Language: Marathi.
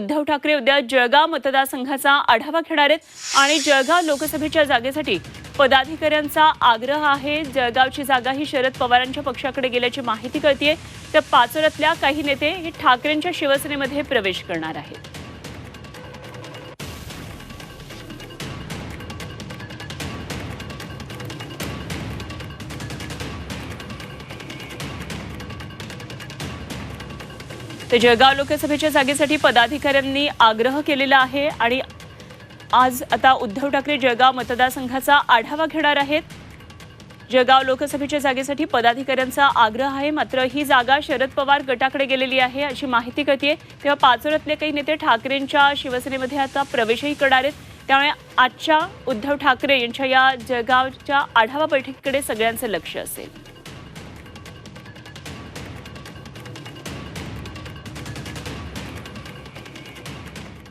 उद्धव ठाकरे उद्या जळगाव मतदारसंघाचा आढावा घेणार आहेत आणि जळगाव लोकसभेच्या जागेसाठी पदाधिकाऱ्यांचा आग्रह आहे. जळगावची जागा ही शरद पवारांच्या पक्षाकडे गेल्याची माहिती कळतीये. तर पाचोऱ्यातल्या काही नेते हे ठाकरेंच्या शिवसेनेमध्ये प्रवेश करणार आहेत. तर जळगाव लोकसभेच्या जागेसाठी पदाधिकाऱ्यांनी आग्रह केलेला आहे आणि आज आता उद्धव ठाकरे जळगाव मतदारसंघाचा आढावा घेणार आहेत. जळगाव लोकसभेच्या जागेसाठी पदाधिकाऱ्यांचा आग्रह आहे मात्र ही जागा शरद पवार गटाकडे गेलेली आहे अशी माहिती कळतीये. तेव्हा पाचोऱ्यातले काही नेते ठाकरेंच्या शिवसेनेमध्ये आता प्रवेशही करणार आहेत. त्यामुळे आजच्या उद्धव ठाकरे यांच्या या जळगावच्या आढावा बैठकीकडे सगळ्यांचं लक्ष असेल.